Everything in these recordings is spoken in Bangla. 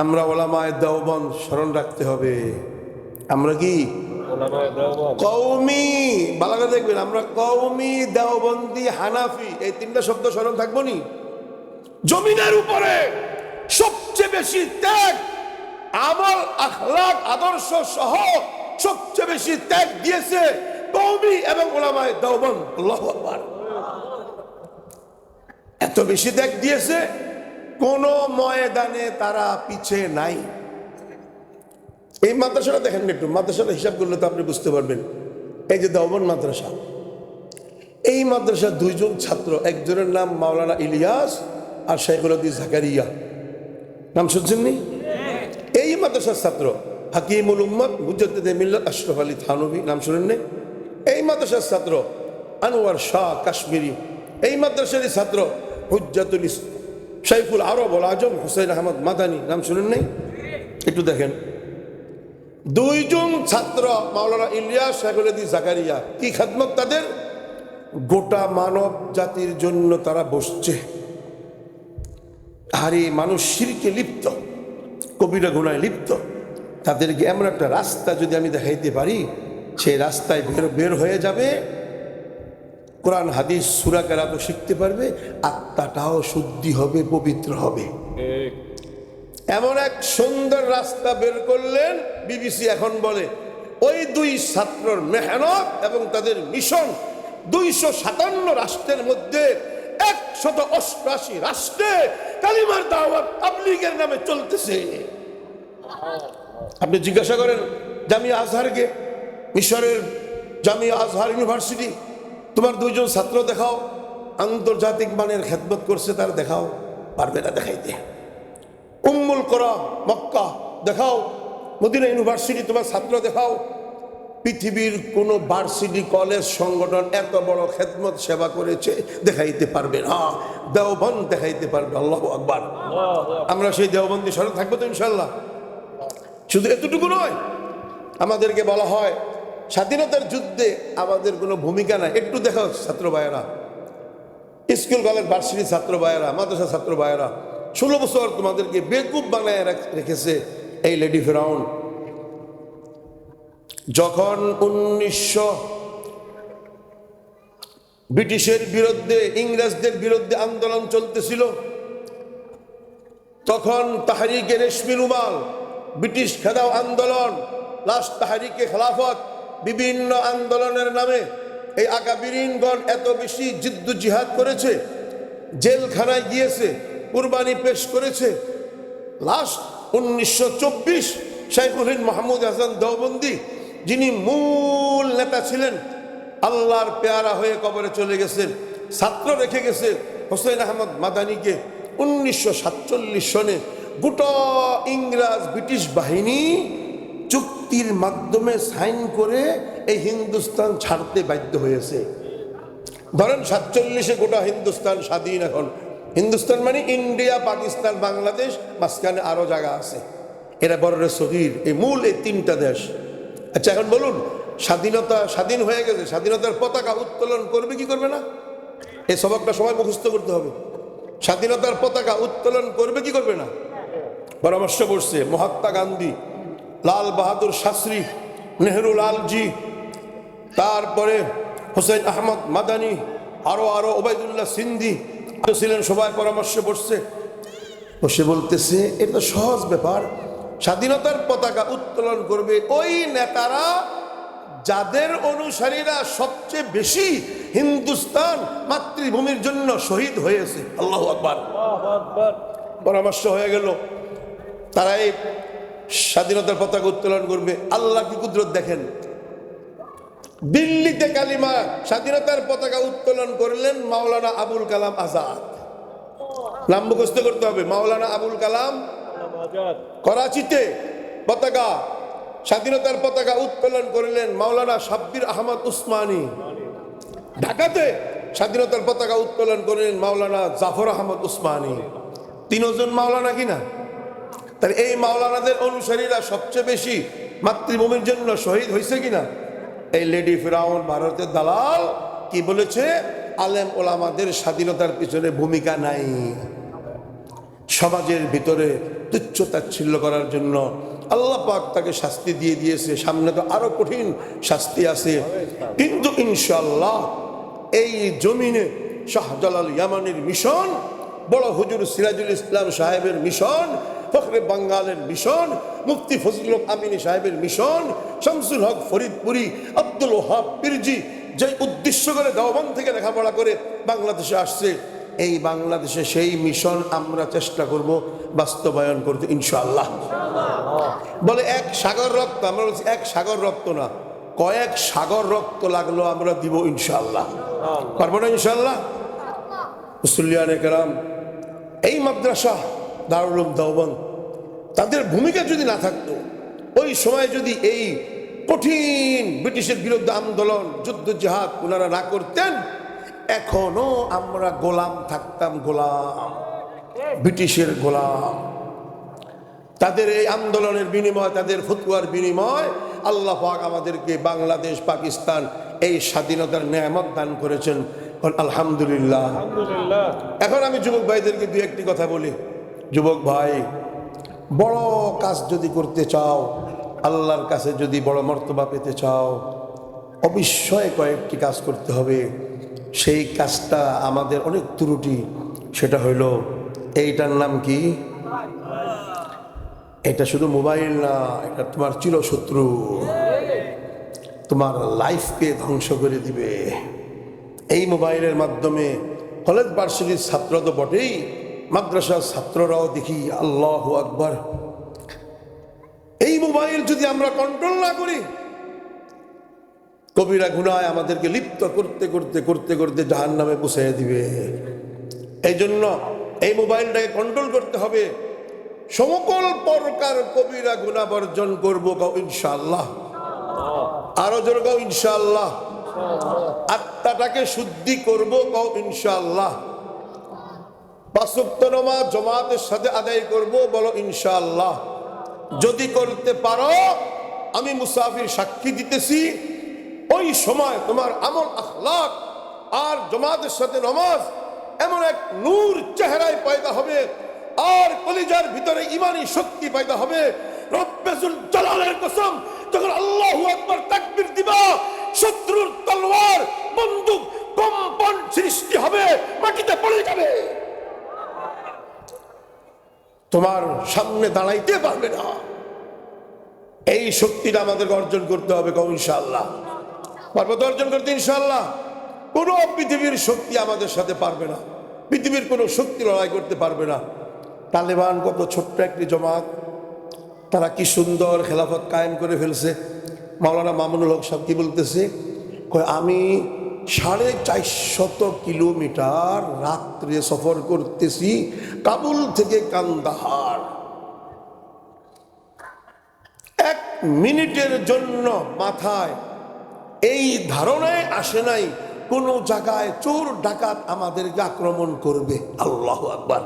আমরা ওলামায় দেওবন স্মরণ রাখতে হবে। আমরা কি? কৌমি বালাগা দেখবেন আমরা কৌমি দেওবন্দি হানাফি এই তিনটা শব্দ স্মরণ থাকব নি? জমিনের উপরে সবচেয়ে বেশি ত্যাগ আমল আখলাক আদর্শ সহ সবচেয়ে বেশি ত্যাগ দিয়েছে কৌমি এবং ওলামায় দেওবন আল্লাহু এত বেশি ত্যাগ দিয়েছে কোন ময়দানে তারা পিছে নাই। এই মাদ্রাসাটা দেখেন একটু মাদ্রাসাটা হিসাব করলে তো আপনি বুঝতে পারবেন। এই যে দেওবন মাদ্রাসা, এই মাদ্রাসা দুইজন ছাত্র, একজনের নাম মাওলানা ইলিয়াস আর শেখুল জাকারিয়া। নাম শুনছেন নি? এই মাদ্রাসার ছাত্র, হাকিমুল উম্মদ মুজাদ্দিদ মিল্লাত আশরফ আলী থানবী নাম শুনেন নি? এই মাদ্রাসার ছাত্র, আনোয়ার শাহ কাশ্মীরি। এই মাদ্রাসারই ছাত্র, হুজ্জাতুল ইস- শাইফুল আরব আজম, হুসাইন আহমদ মাদানি, নাম শুনেন নাই? একটু দেখেন। দুইজন ছাত্র, মাওলানা ইলিয়াস শেখুলদি জাকারিয়া, কি খাদমত তাদের? গোটা মানব জাতির জন্য তারা বসছে। আর এই মানুষ শিরকে লিপ্ত, কবিরা গুণায় লিপ্ত। তাদেরকে এমন একটা রাস্তা যদি আমি দেখাইতে পারি, সেই রাস্তায় বের বের হয়ে যাবে কোরআন, হাদিস, সুরা কেরাতো শিখতে পারবে, আত্মাটাও শুদ্ধি হবে, পবিত্র হবে। এমন এক সুন্দর রাস্তা বের করলেন, বিবিসি এখন বলে, ওই দুই ছাত্রর মেহনত এবং তাদের মিশন দুইশো সাতান্ন রাষ্ট্রের মধ্যে একশত অষ্টআশি রাষ্ট্রে কালিমার দাওয়াত তাবলীগের নামে চলতেছে। আপনি জিজ্ঞাসা করেন, জামিয়া আজহারকে, মিশরের জামিয়া আজহার ইউনিভার্সিটি তোমার দুইজন ছাত্র দেখাও, আন্তর্জাতিক মানের খেদমত করছে তার দেখাও, পারবে না দেখাইতে। উম্মুল করা মক্কা, দেখাও, মদিনা ইউনিভার্সিটি তোমার ছাত্র দেখাও। পৃথিবীর কোনো ভার্সিটি কলেজ সংগঠন এত বড় খেদমত সেবা করেছে, দেখাইতে পারবে না। দেওবন দেখাইতে পারবে, আল্লাহ আকবার। আমরা সেই দেওবন্দি স্মরণ থাকব তো ইনশাল্লাহ শুধু এতটুকু নয়, আমাদেরকে বলা হয় স্বাধীনতার যুদ্ধে আমাদের কোনো ভূমিকা নাই। একটু দেখাও ছাত্র ভাইয়েরা। স্কুল, কলেজ ভার্সিটি ছাত্র ভাইয়েরা, মাদ্রাসা ছাত্র ভাইয়েরা, ষোলো বছর তোমাদেরকে বেকুব বানায় রেখেছে এই লেডি ফেরাউন। যখন উনিশশো ব্রিটিশের বিরুদ্ধে, ইংরেজদের বিরুদ্ধে আন্দোলন চলতেছিল, তখন তাহারিকে রেশমি রুমাল, ব্রিটিশ খেদাও আন্দোলন লাস্ট তাহারিকে খেলাফত বিভিন্ন আন্দোলনের নামে এই আকাবিরিনগণ এত বেশি জিদ্দ জিহাদ করেছে, জেলখানায় গিয়েছে, কুরবানি পেশ করেছে। লাস্ট উনিশশো চব্বিশ শাইখুদ্দিন মাহমুদ হাসান দেওবন্দি, যিনি মূল নেতা ছিলেন, আল্লাহর পেয়ারা হয়ে কবরে চলে গেছেন, ছাত্র রেখে গেছে হোসেন আহমদ মাদানিকে। উনিশশো সাতচল্লিশ সনে গোটা ইংরাজ ব্রিটিশ বাহিনী চুক্তির মাধ্যমে সাইন করে এই হিন্দুস্তান ছাড়তে বাধ্য হয়েছে। ধরেন সাতচল্লিশে গোটা হিন্দুস্তান স্বাধীন এখন। হিন্দুস্তান মানে ইন্ডিয়া, পাকিস্তান, বাংলাদেশ, মাঝখানে আরও জায়গা আছে। এরা বড় সহির এই মূল এই তিনটা দেশ। আচ্ছা এখন বলুন, স্বাধীনতা স্বাধীন হয়ে গেছে, স্বাধীনতার পতাকা উত্তোলন করবে কি করবে না? এই সবকটা সবাই মুখস্থ করতে হবে। স্বাধীনতার পতাকা উত্তোলন করবে কি করবে না? পরামর্শ করছে মহাত্মা গান্ধী। লাল বাহাদুর শাস্ত্রী নেহরু লালজি তারপরে হোসেন আহমদ মাদানি আরও আরও ওবায়দুল্লাহ সিন্ধি তো ছিলেন সবাই পরামর্শ করছে বসে বলতেছে এটা তো সহজ ব্যাপার। স্বাধীনতার পতাকা উত্তোলন করবে ওই নেতারা যাদের অনুসারীরা সবচেয়ে বেশি হিন্দুস্তান মাতৃভূমির জন্য শহীদ হয়েছে। আল্লাহ আকবার। পরামর্শ হয়ে গেল। তারা এই স্বাধীনতার পতাকা উত্তোলন করবে। আল্লাহ কি কুদরত দেখেন? দিল্লিতে কালিমা স্বাধীনতার পতাকা উত্তোলন করলেন মাওলানা আবুল কালাম আজাদ। নাম মুখস্থ করতে হবে। মাওলানা আবুল কালাম করাচিতে পতাকা, স্বাধীনতার পতাকা উত্তোলন করলেন মাওলানা সাব্বির আহমদ উসমানী। ঢাকাতে স্বাধীনতার পতাকা উত্তোলন করলেন মাওলানা জাফর আহমদ উসমানী। তিনজন মাওলানা কিনা তাহলে এই মাওলানাদের অনুসারীরা সবচেয়ে বেশি মাতৃভূমির জন্য শহীদ হয়েছে কিনা? এই লেডি ফিরাউন, ভারতের দালাল, কি বলেছে? আলেম ওলামাদের স্বাধীনতার পিছনে ভূমিকা নাই। সমাজের ভিতরে তুচ্ছ তাচ্ছিল্য করার জন্য আল্লাহ পাক তাকে শাস্তি দিয়ে দিয়েছে। সামনে তো আরও কঠিন শাস্তি আছে। কিন্তু ইনশাল্লাহ এই জমিনে শাহজালাল ইয়ামানির মিশন, বড় হুজুর সিরাজুল ইসলাম সাহেবের মিশন ফখরে বাঙ্গালের মিশন, মুফতি ফজলুল হক আমিনী সাহেবের মিশন, শামসুল হক ফরিদপুরি, আব্দুল ওহাব পিরজি যে উদ্দেশ্য করে দেওয়ান থেকে লেখাপড়া করে বাংলাদেশে আসছে, এই বাংলাদেশে সেই মিশন আমরা চেষ্টা করব বাস্তবায়ন করতে, ইনশাআল্লাহ। বলে এক সাগর রক্ত, আমরা বলছি এক সাগর রক্ত না, কয়েক সাগর রক্ত লাগল আমরা দিব, ইনশাআল্লাহ। পারব না, ইনশাআল্লাহ? মুসল্লিয়ান কেরাম এই মাদ্রাসা দারুল উলুম তাদের ভূমিকা যদি না থাকতো ওই সময় যদি এই কঠিন ব্রিটিশের বিরুদ্ধে আন্দোলন যুদ্ধ জাহাদ ওনারা না করতেন এখনও আমরা গোলাম থাকতাম গোলাম ব্রিটিশের গোলাম। তাদের এই আন্দোলনের বিনিময় তাদের ফতুয়ার বিনিময় আল্লাহ পাক আমাদেরকে বাংলাদেশ পাকিস্তান এই স্বাধীনতার নিয়ামত দান করেছেন। আলহামদুলিল্লাহ। আলহামদুলিল্লাহ। এখন আমি যুবক ভাইদেরকে দু একটি কথা বলি। যুবক ভাই, বড় কাজ যদি করতে চাও, আল্লাহর কাছে যদি বড় মর্তবা পেতে চাও, অবশ্যই কয়েকটি কাজ করতে হবে। সেই কাজটা আমাদের অনেক ত্রুটি, সেটা হইল এইটার নাম কি? এটা শুধু মোবাইল না, এটা তোমার চিরশত্রু। তোমার লাইফকে ধ্বংস করে দিবে। এই মোবাইলের মাধ্যমে কলেজ ভার্সিটির ছাত্র তো বটেই মাদ্রাসার ছাত্ররাও দেখি, আল্লাহ আকবার। এই মোবাইল যদি আমরা কন্ট্রোল না করি, কবিরা গুনায় আমাদেরকে লিপ্ত করতে করতে করতে করতে জাহান নামে পুষিয়ে দিবে। এই জন্য এই মোবাইলটাকে কন্ট্রোল করতে হবে। সমকল প্রকার কবিরা গুণা বর্জন করব কাউ ইনশাআল্লাহ। আরও জোর কাউ ইনশাআল্লাহ। আত্মাটাকে শুদ্ধি করব কও ইনশাআল্লাহ। জমাতের সাথে আদায় করব, বলো ইনশাআল্লাহ। যদি করতে পারো, আমি মুসাফির সাক্ষী দিতেছি। ওই সময় তোমার আমল আখলাক আর জমাতের সাথে নমাজ এমন এক নূর চেহারায় পয়দা হবে, আর কলিজার ভিতরে ইমানি শক্তি পয়দা হবে। কসম আল্লাহু দিবা, শত্রুর তলোয়ার, বন্দুক কম্পন সৃষ্টি হবে, মাটিতে পড়ে যাবে। তোমার সামনে দাঁড়াইতে পারবে না। এই শক্তিটা আমাদেরকে অর্জন করতে হবে কও ইনশাআল্লাহ। পারব তো অর্জন করতে ইনশাল্লাহ কোনো পৃথিবীর শক্তি আমাদের সাথে পারবে না। পৃথিবীর কোনো শক্তি লড়াই করতে পারবে না। তালেবান কত ছোট্ট একটি জমাত। তারা কি সুন্দর খেলাফত কায়েম করে ফেলছে। মাওলানা মামুনুল হক সাহেব কি বলতেছে? আমি সাড়ে চারশত কিলোমিটার রাত্রে সফর করতেছি কাবুল থেকে কান্দাহার। এক মিনিটের জন্য মাথায় এই ধারণায় আসে নাই, কোন জায়গায় চোর ডাকাত আমাদেরকে আক্রমণ করবে। আল্লাহ আকবার।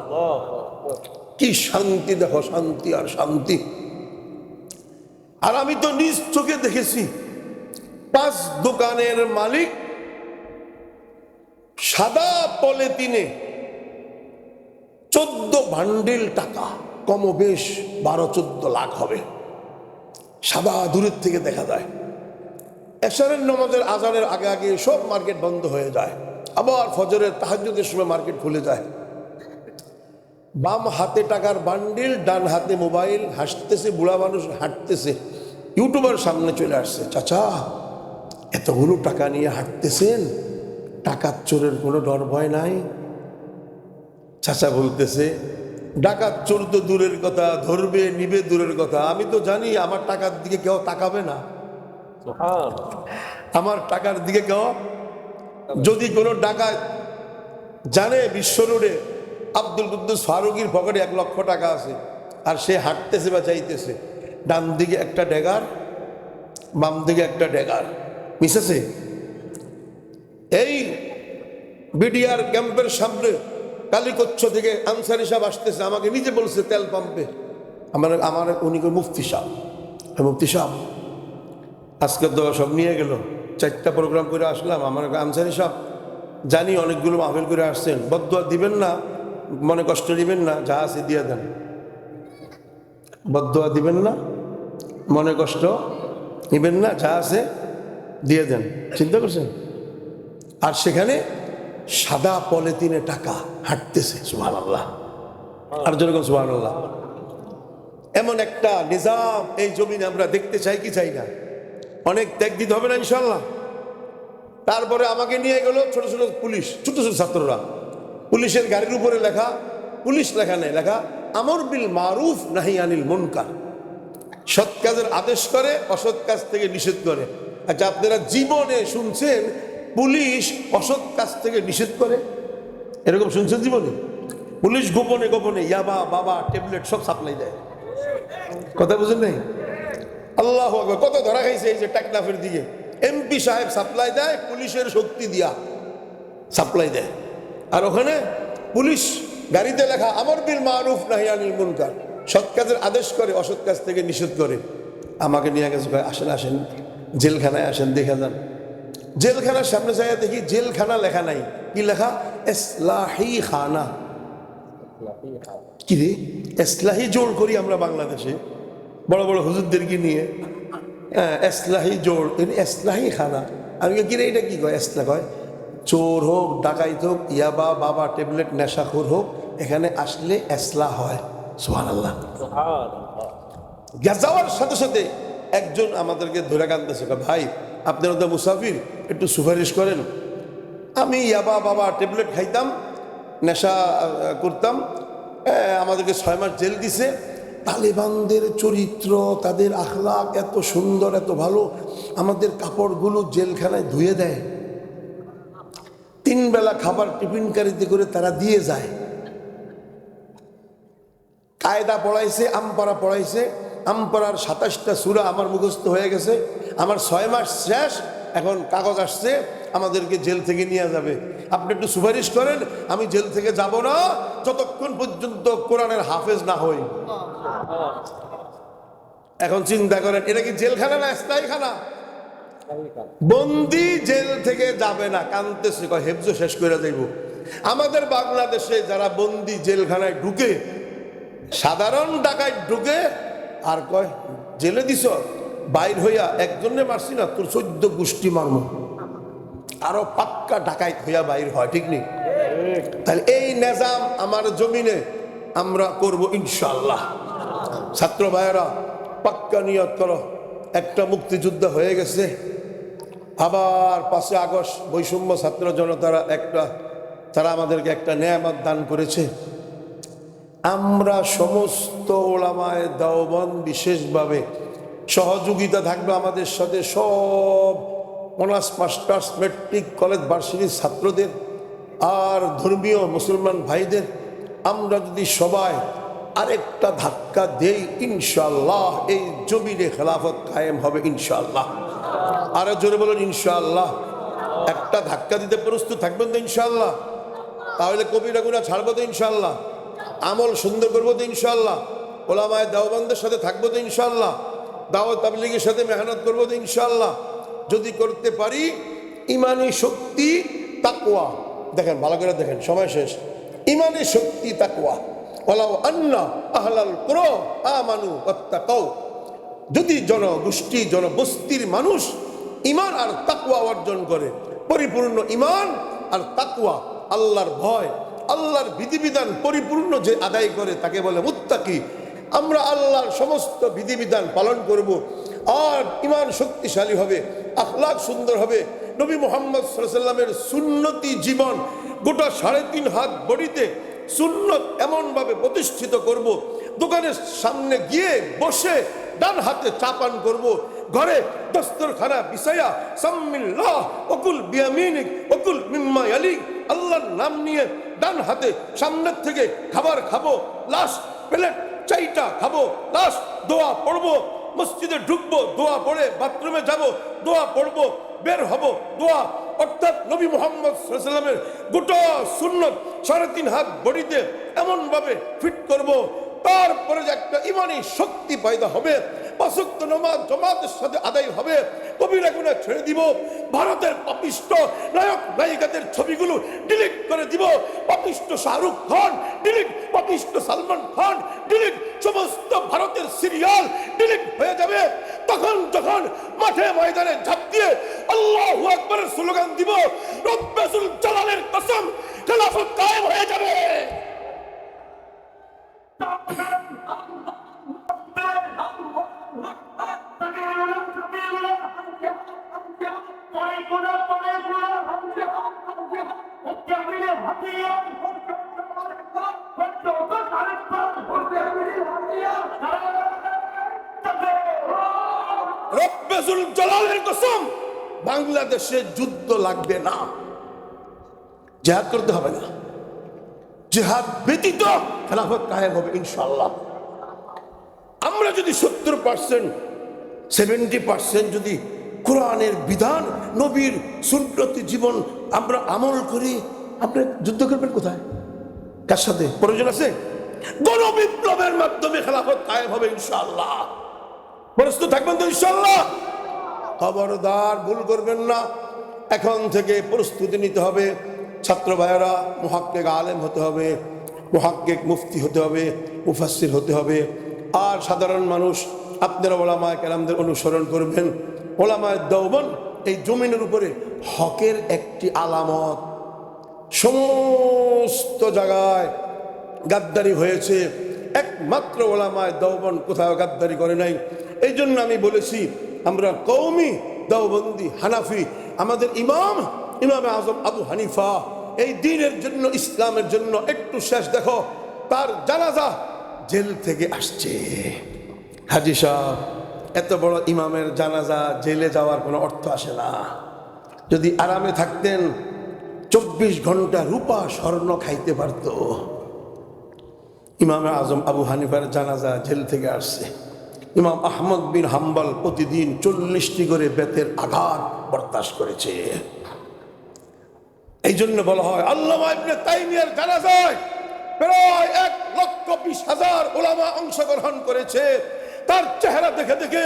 কি শান্তি, দেখো শান্তি আর শান্তি। আর আমি তো নিজ চোখে দেখেছি, পাঁচ দোকানের মালিক সাদা পলিথিনে চোদ্দ ভান্ডিল টাকা কম বেশ বারো চোদ্দ লাখ হবে। সাদা দূরের থেকে দেখা যায়। এশারের নমাজের আজানের আগে আগে সব মার্কেট বন্ধ হয়ে যায়। আবার ফজরের তাহাজ্জুদের সময় মার্কেট খুলে যায়। বাম হাতে টাকার বান্ডিল, ডান হাতে মোবাইল, হাসতেছে, বুড়া মানুষ হাঁটতেছে। ইউটিউবার সামনে চলে আসছে, চাচা, এতগুলো টাকা নিয়ে হাঁটতেছেন? টাকার চোরের কোনো ডর ভয় নাই। চাচা বলতেছে ডাকাত চোর তো দূরের কথা ধরবে নিবে দূরের কথা। আমি তো জানি আমার টাকার দিকে কেউ তাকাবে না। আমার টাকার দিকে কেউ যদি কোনো ডাকাত জানে বিশ্ব রোডে আব্দুল কুদ্দুস ফারুকির পকেটে এক লক্ষ টাকা আছে আর সে হাঁটতেছে বা চাইতেছে ডান দিকে একটা ডেগার বাম দিকে একটা ডেগার মিশেছে? এই বিডিআর ক্যাম্পের সামনে কালীকচ্ছ থেকে আনসারি সাহেব আসতেছে আমাকে নিজে বলছে তেল পাম্পে। আমার আমার উনি মুফতি হ্যাঁ, মুফতি সাহেব। আজকে তো সব নিয়ে গেল। চারটা প্রোগ্রাম করে আসলাম আমার আনসারি সাহেব জানি অনেকগুলো মাহফিল করে আসছেন। বদুয়া দিবেন না মনে কষ্ট দিবেন না যা আছে দিয়ে দেন। বদুয়া দিবেন না মনে কষ্ট নিবেন না যা আছে দিয়ে দেন। চিন্তা করছেন? আর সেখানে সাদা পলিথিনে টাকা হাঁটতেছে সুহান আল্লাহ আর যেরকম সুহান আল্লাহ এমন একটা নিজাম এই জমিনে আমরা দেখতে চাই কি চাই না? অনেক ত্যাগ দিতে হবে না ইনশাল্লাহ তারপরে আমাকে নিয়ে গেল ছোট ছোট পুলিশ, ছোট ছোট ছাত্ররা। পুলিশের গাড়ির উপরে লেখা, পুলিশ লেখা নেই, লেখা, আমর বিল মারুফ নাহি আনিল মুনকার। সৎ কাজের আদেশ করে, অসৎ কাজ থেকে নিষেধ করে। আচ্ছা আপনারা জীবনে শুনছেন পুলিশ অসৎ কাজ থেকে নিষেধ করে। এরকম শুনছেন জীবনে? পুলিশ গোপনে গোপনে ইয়াবা, বাবা, ট্যাবলেট সব সাপ্লাই দেয়। কথা বুঝেন নাই? আল্লাহ কত ধরা খাইছে এই যে টেকনাফের দিকে। এমপি সাহেব সাপ্লাই দেয়, পুলিশের শক্তি দিয়া সাপ্লাই দেয়। আর ওখানে পুলিশ গাড়িতে লেখা, আমার বিল মারুফ নাহিয়ানিল মুনকার। সৎ কাজের আদেশ করে, অসৎ কাজ থেকে নিষেধ করে। আমাকে নিয়ে গেছে আসেন আসেন। জেলখানায় আসেন, দেখে যান। জেলখানার সামনে যাই দেখি জেলখানা লেখা নাই। কি লেখা? এসলাহি খানা কি রে? এসলাহি জোর করি আমরা বাংলাদেশে। বড় বড় হুজুরদেরকে নিয়ে। হ্যাঁ, এসলাহি জোর। এসলাহি খানা আমি কি রে এটা কি কয়? এসলা কয় চোর হোক ডাকাইত হোক ইয়াবা বাবা ট্যাবলেট নেশাখোর হোক এখানে আসলে এসলা হয়। সোহান আল্লাহ যাওয়ার সাথে সাথে একজন আমাদেরকে ধরে কানতেছে ভাই আপনারা তো মুসাফির। একটু সুপারিশ করেন। আমি ইয়াবা বাবা ট্যাবলেট খাইতাম, নেশা করতাম। আমাদেরকে ছয় মাস জেল দিছে। তালেবানদের চরিত্র, তাদের আখলাক এত সুন্দর, এত ভালো। আমাদের কাপড়গুলো জেলখানায় ধুয়ে দেয়। তিন বেলা খাবার টিফিন কারিতে করে তারা দিয়ে যায়। কায়দা পড়াইছে, আমপাড়া পড়াইছে। আমপাড়ার সাতাশটা সুরা আমার মুখস্থ হয়ে গেছে। আমার ছয় মাস শেষ এখন কাগজ আসছে, আমাদেরকে জেল থেকে নিয়ে যাবে। আপনি একটু সুপারিশ করেন, আমি জেল থেকে যাব না, যতক্ষণ পর্যন্ত কোরআনের হাফেজ না হই। এখন চিন্তা করেন, এটা কি জেলখানা না স্থায়ীখানা? বন্দি জেল থেকে যাবে না, কানতেছে, কয়, হেফজ শেষ করে যাইব আমাদের বাংলাদেশে যারা বন্দি জেলখানায় ঢুকে, সাধারণ ডাকায় ঢুকে, আর কয়, জেলে দিছ? বাইর হইয়া একজনে মারছি না তোর চোদ্দ গোষ্ঠী মারম। আরও পাক্কা ডাকাইত হইয়া বাইর হয়, ঠিক নেই? তাহলে এই নেজাম আমার জমিনে আমরা করব ইনশাল্লাহ ছাত্র ভাইয়েরা, পাক্কা নিয়ত করো। একটা মুক্তিযুদ্ধ হয়ে গেছে। আবার পাঁচই আগস্ট বৈষম্য ছাত্র জনতারা একটা, তারা আমাদেরকে একটা নেয়ামত দান করেছে। আমরা সমস্ত ওলামায় দাওবান বিশেষভাবে সহযোগিতা থাকবে আমাদের সাথে সব অনার্স, মাস্টার্স, মেট্রিক, কলেজ ভার্সিটির ছাত্রদের আর ধর্মীয় মুসলমান ভাইদের। আমরা যদি সবাই আরেকটা ধাক্কা দেই ইনশাল্লাহ এই জমিনে খেলাফত কায়েম হবে ইনশাল্লাহ আরও জোরে বলুন ইনশাল্লাহ একটা ধাক্কা দিতে প্রস্তুত থাকবেন তো ইনশাল্লাহ তাহলে কবিরা গুণা ছাড়বো তো ইনশাল্লাহ আমল সুন্দর করব তো ইনশাল্লাহ ওলামায় দেওবন্দের সাথে থাকব তো ইনশাল্লাহ দাওয়াত তাবলিগের সাথে মেহনত করব ইনশাল্লাহ যদি করতে পারি, ইমানি শক্তি তাকুয়া দেখেন, ভালো করে দেখেন, সময় শেষ। ইমানি শক্তি তাকুয়া ওলাও আন্না আহলাল ক্রো আমানু অত্যাকাও যদি জনগোষ্ঠী, জনবস্তির মানুষ ইমান আর তাকুয়া অর্জন করে, পরিপূর্ণ ইমান আর তাকুয়া আল্লাহর ভয়, আল্লাহর বিধিবিধান পরিপূর্ণ যে আদায় করে, তাকে বলে মুত্তাকি। আমরা আল্লাহর সমস্ত বিধিবিধান পালন করব। আর ইমান শক্তিশালী হবে আখলাক সুন্দর হবে। নবী মোহাম্মদ সাল্লামের সুন্নতি জীবন গোটা সাড়ে তিন হাত বড়িতে সুন্নত এমনভাবে প্রতিষ্ঠিত করব। দোকানের সামনে গিয়ে বসে ডান হাতে চাপান করব। ঘরে দস্তরখানা বিছায়া, সাম্মিল্লাহ অকুল বিয়ামিনিক অকুল মিম্মা আলী আল্লাহর নাম নিয়ে ডান হাতে সামনের থেকে খাবার খাব। লাস্ট প্লেট চাইটা খাব লাস্ট দোয়া পড়ব, মসজিদে ঢুকবো, দোয়া পড়ে বাথরুমে যাব, দোয়া পড়ব, বের হব, দোয়া। অর্থাৎ নবী মোহাম্মদ সাল্লামের গোটা সুন্নত সাড়ে তিন হাত বডিতে এমনভাবে ফিট করব, তারপরে একটা ইমানি শক্তি পয়দা হবে পাঁচক্ত নমাজ, জমাতের সাথে আদায় হবে কবিরা গুণা ছেড়ে দিব, ভারতের পাপিষ্ট নায়ক নায়িকাদের ছবিগুলো ডিলিট করে দিব পাপিষ্ট শাহরুখ খান ডিলিট পাপিষ্ট সালমান খান ডিলিট সমস্ত ভারতের সিরিয়াল ডিলিট হয়ে যাবে। তখন যখন মাঠে ময়দানে ঝাঁপ দিয়ে আল্লাহ আকবরের স্লোগান দিব রব্বাসুল জালালের কসম খেলাফত কায়েম হয়ে যাবে। বাংলাদেশে যুদ্ধ লাগবে না। জেহাদ করতে হবে না। জেহাদ ব্যতীত খেলাফত কায়েম হবে ইনশাল্লাহ আমরা যদি সত্তর পার্সেন্ট সেভেন্টি পার্সেন্ট যদি কোরআনের বিধান, নবীর সুন্নতি জীবন আমরা আমল করি। আপনি যুদ্ধ করবেন কোথায়? কার সাথে? প্রয়োজন আছে? গণবিপ্লবের মাধ্যমে খেলাফত কায়েম হবে, ইনশাআল্লাহ। প্রস্তুত থাকবেন তো, ইনশাআল্লাহ? খবরদার, ভুল করবেন না। এখন থেকে প্রস্তুতি নিতে হবে। ছাত্র ভাইয়েরা, মুহাক্কেক আলেম হতে হবে, মুহাক্কেক মুফতি হতে হবে মুফাসির হতে হবে। আর সাধারণ মানুষ আপনারা ওলামায় কেরামদের অনুসরণ করবেন। ওলামায় দৌবন, এই জমিনের উপরে হকের একটি আলামত। সমস্ত জায়গায় গাদ্দারি হয়েছে। একমাত্র ওলামায় দৌবন কোথাও গাদ্দারি করে নাই। এই জন্য আমি বলেছি, আমরা কৌমি দৌবন্দি হানাফি, আমাদের ইমাম ইমাম আজম আবু হানিফা, এই দিনের জন্য, ইসলামের জন্য একটু শেষ দেখো, তার জানাজা জেল থেকে আসছে। হাজি সাহেব এত বড় ইমামের জানাজা জেলে যাওয়ার কোনো অর্থ আসে না। যদি আরামে থাকতেন, চব্বিশ ঘণ্টা রূপা স্বর্ণ খাইতে পারত। ইমামে আজম আবু হানিফার জানাজা জেল থেকে আসছে। ইমাম আহমদ বিন হাম্বাল প্রতিদিন চল্লিশটি করে বেতের আঘাত বরদাস্ত করেছে। এই জন্য বলা হয় আল্লাহ তাইমিয়ার জানাজায় প্রায় এক লক্ষ বিশ হাজার ওলামা অংশগ্রহণ করেছে। তার চেহারা দেখে দেখে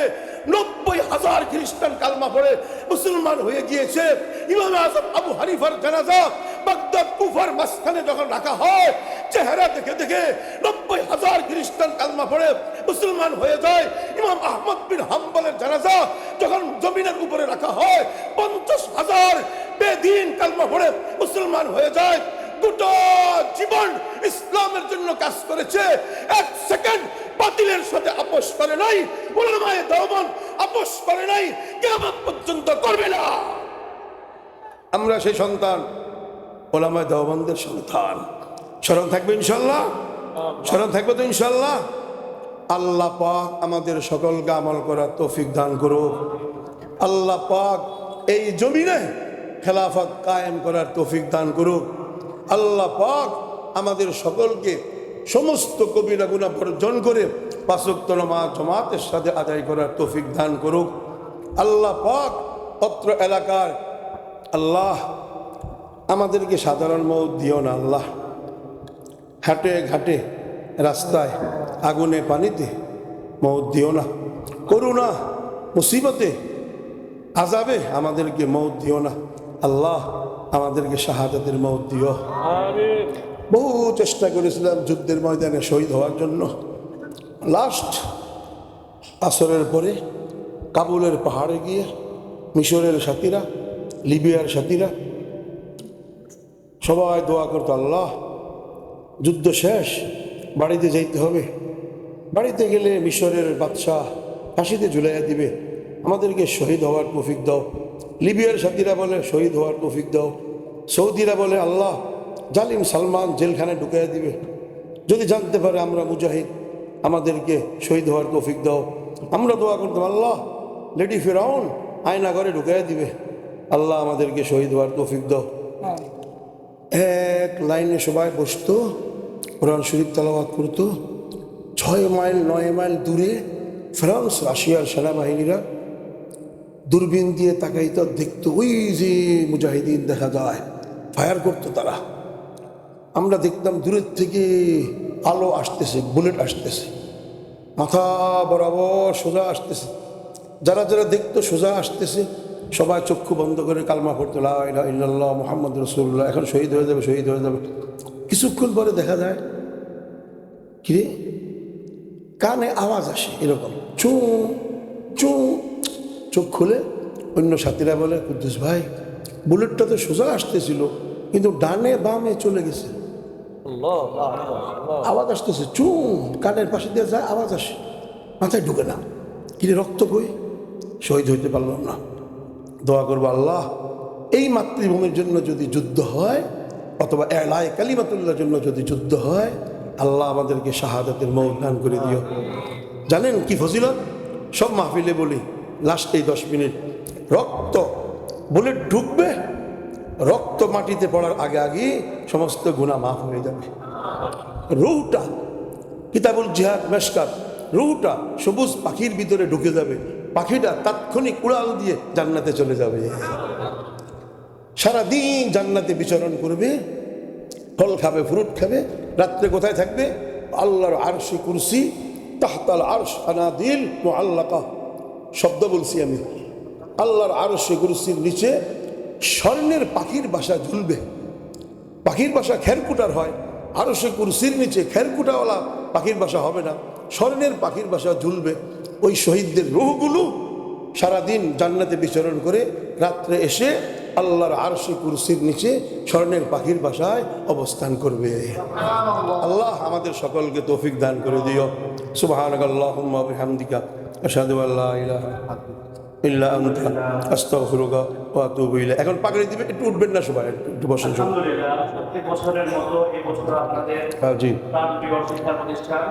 নব্বই হাজার খ্রিস্টান কালমা পড়ে মুসলমান হয়ে গিয়েছে। ইমাম আজম আবু হানিফার জানাজা বাগদাদ মাঝখানে যখন রাখা হয়, চেহারা দেখে দেখে নব্বই হাজার খ্রিস্টান কালমা পড়ে মুসলমান হয়ে যায়। ইমাম আহমদ বিন হাম্বলের জানাজা যখন জমিনের উপরে রাখা হয়, পঞ্চাশ হাজার বেদিন কালমা পড়ে মুসলমান হয়ে যায়। গোটা জীবন ইসলামের জন্য কাজ করেছে। এক সেকেন্ড বাতিলের সাথে আপোষ করে নাই ওলামায়ে দেওবন আপোষ করে নাই, কিয়ামত পর্যন্ত করবে না। আমরা সেই সন্তান ওলামায়ে দেওবন্দের সন্তান। স্মরণ থাকবে ইনশাল্লাহ স্মরণ থাকবে তো ইনশাল্লাহ আল্লাহ পাক আমাদের সকলকে আমল করার তৌফিক দান করুক। আল্লাহ পাক এই জমিনে খেলাফত কায়েম করার তৌফিক দান করুক। আল্লাহ পাক আমাদের সকলকে সমস্ত কবিরা গুণা বর্জন করে পাঁচক্ত নামাজ জমাতের সাথে আদায় করার তৌফিক দান করুক। আল্লাহ পাক অত্র এলাকার আল্লাহ আমাদেরকে সাধারণ মৌত দিও না আল্লাহ। হাটে ঘাটে, রাস্তায়, আগুনে, পানিতে মৌত দিও না। করুণা, মুসিবতে আজাবে আমাদেরকে মৌত দিও না। আল্লাহ আমাদেরকে শাহাদাতের মৌত দিও। বহু চেষ্টা করেছিলাম যুদ্ধের ময়দানে শহীদ হওয়ার জন্য। লাস্ট আসরের পরে কাবুলের পাহাড়ে গিয়ে মিশরের সাথীরা লিবিয়ার সাথীরা সবাই দোয়া করতো আল্লাহ যুদ্ধ শেষ বাড়িতে যাইতে হবে। বাড়িতে গেলে মিশরের বাদশাহ ফাঁসিতে ঝুলাইয়া দিবে। আমাদেরকে শহীদ হওয়ার তৌফিক দাও। লিবিয়ার সাথীরা বলে, শহীদ হওয়ার তৌফিক দাও। সৌদিরা বলে, আল্লাহ, জালিম সালমান জেলখানে ঢুকাইয়া দিবে। যদি জানতে পারে আমরা মুজাহিদ, আমাদেরকে শহীদ হওয়ার তৌফিক দাও। আমরা দোয়া করতাম, আল্লাহ, লেডি ফেরাউন আয়না ঘরে ঢুকাইয়া দিবে। আল্লাহ আমাদেরকে শহীদ হওয়ার তৌফিক দাও। এক লাইনে সবাই বসতো, কোরআন শরীফ তালাবাদ করতো। ছয় মাইল, নয় মাইল দূরে ফ্রান্স, রাশিয়ার সেনাবাহিনীরা দূরবীন দিয়ে তাকাইতো, দেখতো ওই যে মুজাহিদিন দেখা যায় ফায়ার করতো তারা। আমরা দেখতাম দূরের থেকে আলো আসতেছে বুলেট আসতেছে। মাথা বরাবর সোজা আসতেছে। যারা যারা দেখতো সোজা আসতেছে, সবাই চক্ষু বন্ধ করে কালমা লা ইল্লাল্লাহ, মোহাম্মদ রসুল্লাহ এখন শহীদ হয়ে যাবে, শহীদ হয়ে যাবে। কিছুক্ষণ পরে দেখা যায়, কিরে? কানে আওয়াজ আসে এরকম, চু চু চোখ খুলে অন্য সাথীরা বলে কুদ্দুস ভাই বুলেটটা তো সোজা আসতেছিল কিন্তু ডানে বামে চলে গেছে। আওয়াজ আসতেছে চুম কানের পাশে দিয়ে যায় আওয়াজ আসে। মাথায় ঢুকে না। কিরে রক্ত কই? শহীদ হইতে পারলাম না। দোয়া করব আল্লাহ এই মাতৃভূমির জন্য যদি যুদ্ধ হয় অথবা এলায় কালিমাতুল্লাহর জন্য যদি যুদ্ধ হয় আল্লাহ আমাদেরকে শাহাদাতের মৌ দান করে দিও। জানেন কি ফজিলত? সব মাহফিলে বলি লাস্টেই দশ মিনিট। রক্ত বুলেট ঢুকবে, রক্ত মাটিতে পড়ার আগে আগে সমস্ত গুণা মাফ হয়ে যাবে। রুহটা, কিতাবুল জিহাদ, মেশকাত, রুহটা সবুজ পাখির ভিতরে ঢুকে যাবে। পাখিটা তাৎক্ষণিক উড়াল দিয়ে জান্নাতে চলে যাবে। সারাদিন জান্নাতে বিচরণ করবে, ফল খাবে, ফ্রুট খাবে, রাত্রে কোথায় থাকবে? আল্লাহর আরশি কুরসি, তাহতাল আরশ আনাদিল ও আল্লাকা শব্দ বলছি আমি। আল্লাহর আরও সে কুরসির নিচে স্বর্ণের পাখির বাসা ঝুলবে। পাখির বাসা খেরকুটার হয়। আরও সে কুরসির নিচে খেরকুটাওয়ালা পাখির বাসা হবে না। স্বর্ণের পাখির বাসা ঝুলবে। ওই শহীদদের রুহগুলো সারাদিন জান্নাতে বিচরণ করে রাত্রে এসে আল্লাহর আরশি কুরসির নিচে স্বর্ণের পাখির বাসায় অবস্থান করবে। আল্লাহ আমাদের সকলকে তৌফিক দান করে দিও। সুবহানাক আল্লাহুম্মা ওয়া বিহামদিকা আশহাদু আল্লা ইলাহা ইল্লা আনতা আস্তাগফিরুকা ওয়া আতুবু ইলাইক। এখন পাগড়ি দিবে একটু উঠবেন না সবাই একটু বসুন সবাই। আলহামদুলিল্লাহ প্রত্যেক বছরের মতো এই বছর আপনাদের হ্যাঁ জি। শিক্ষা প্রতিষ্ঠান